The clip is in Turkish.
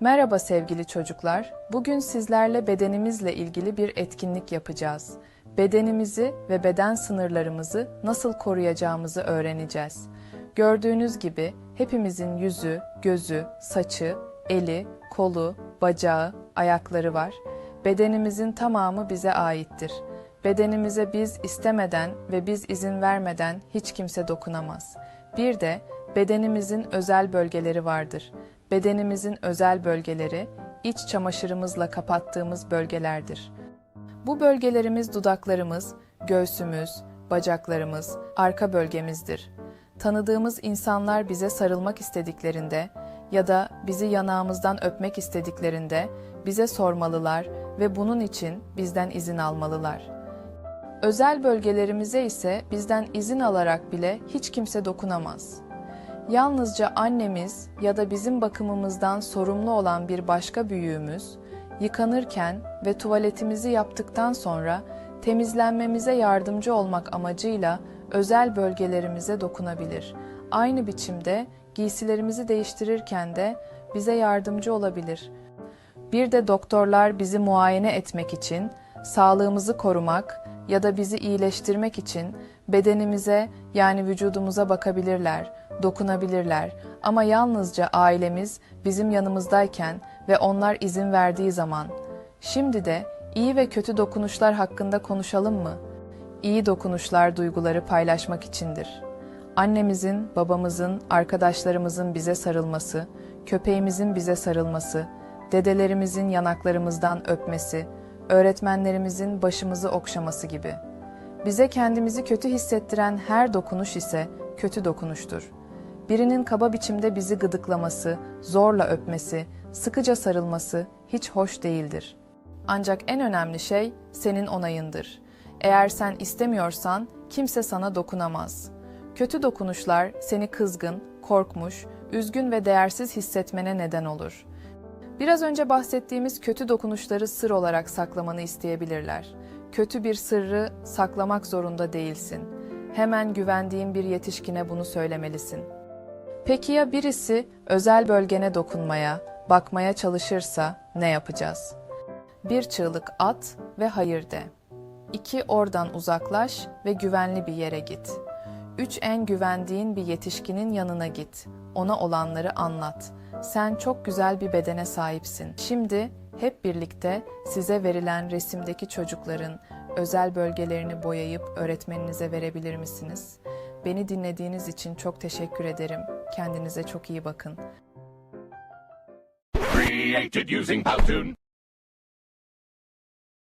Merhaba sevgili çocuklar. Bugün sizlerle bedenimizle ilgili bir etkinlik yapacağız. Bedenimizi ve beden sınırlarımızı nasıl koruyacağımızı öğreneceğiz. Gördüğünüz gibi hepimizin yüzü, gözü, saçı, eli, kolu, bacağı, ayakları var. Bedenimizin tamamı bize aittir. Bedenimize biz istemeden ve biz izin vermeden hiç kimse dokunamaz. Bir de bedenimizin özel bölgeleri vardır. Bedenimizin özel bölgeleri iç çamaşırımızla kapattığımız bölgelerdir. Bu bölgelerimiz dudaklarımız, göğsümüz, bacaklarımız, arka bölgemizdir. Tanıdığımız insanlar bize sarılmak istediklerinde ya da bizi yanağımızdan öpmek istediklerinde bize sormalılar ve bunun için bizden izin almalılar. Özel bölgelerimize ise bizden izin alarak bile hiç kimse dokunamaz. Yalnızca annemiz ya da bizim bakımımızdan sorumlu olan bir başka büyüğümüz yıkanırken ve tuvaletimizi yaptıktan sonra temizlenmemize yardımcı olmak amacıyla özel bölgelerimize dokunabilir. Aynı biçimde giysilerimizi değiştirirken de bize yardımcı olabilir. Bir de doktorlar bizi muayene etmek için, sağlığımızı korumak ya da bizi iyileştirmek için bedenimize yani vücudumuza bakabilirler, dokunabilirler ama yalnızca ailemiz bizim yanımızdayken ve onlar izin verdiği zaman. Şimdi de iyi ve kötü dokunuşlar hakkında konuşalım mı? İyi dokunuşlar duyguları paylaşmak içindir. Annemizin, babamızın, arkadaşlarımızın bize sarılması, köpeğimizin bize sarılması, dedelerimizin yanaklarımızdan öpmesi, öğretmenlerimizin başımızı okşaması gibi. Bize kendimizi kötü hissettiren her dokunuş ise kötü dokunuştur. Birinin kaba biçimde bizi gıdıklaması, zorla öpmesi, sıkıca sarılması hiç hoş değildir. Ancak en önemli şey senin onayındır. Eğer sen istemiyorsan kimse sana dokunamaz. Kötü dokunuşlar seni kızgın, korkmuş, üzgün ve değersiz hissetmene neden olur. Biraz önce bahsettiğimiz kötü dokunuşları sır olarak saklamanı isteyebilirler. Kötü bir sırrı saklamak zorunda değilsin. Hemen güvendiğin bir yetişkine bunu söylemelisin. Peki ya birisi özel bölgene dokunmaya, bakmaya çalışırsa ne yapacağız? Bir çığlık at ve hayır de. İki oradan uzaklaş ve güvenli bir yere git. Üç en güvendiğin bir yetişkinin yanına git. Ona olanları anlat. Sen çok güzel bir bedene sahipsin. Şimdi hep birlikte size verilen resimdeki çocukların özel bölgelerini boyayıp öğretmeninize verebilir misiniz? Beni dinlediğiniz için çok teşekkür ederim. Kendinize çok iyi bakın. Created using Powtoon.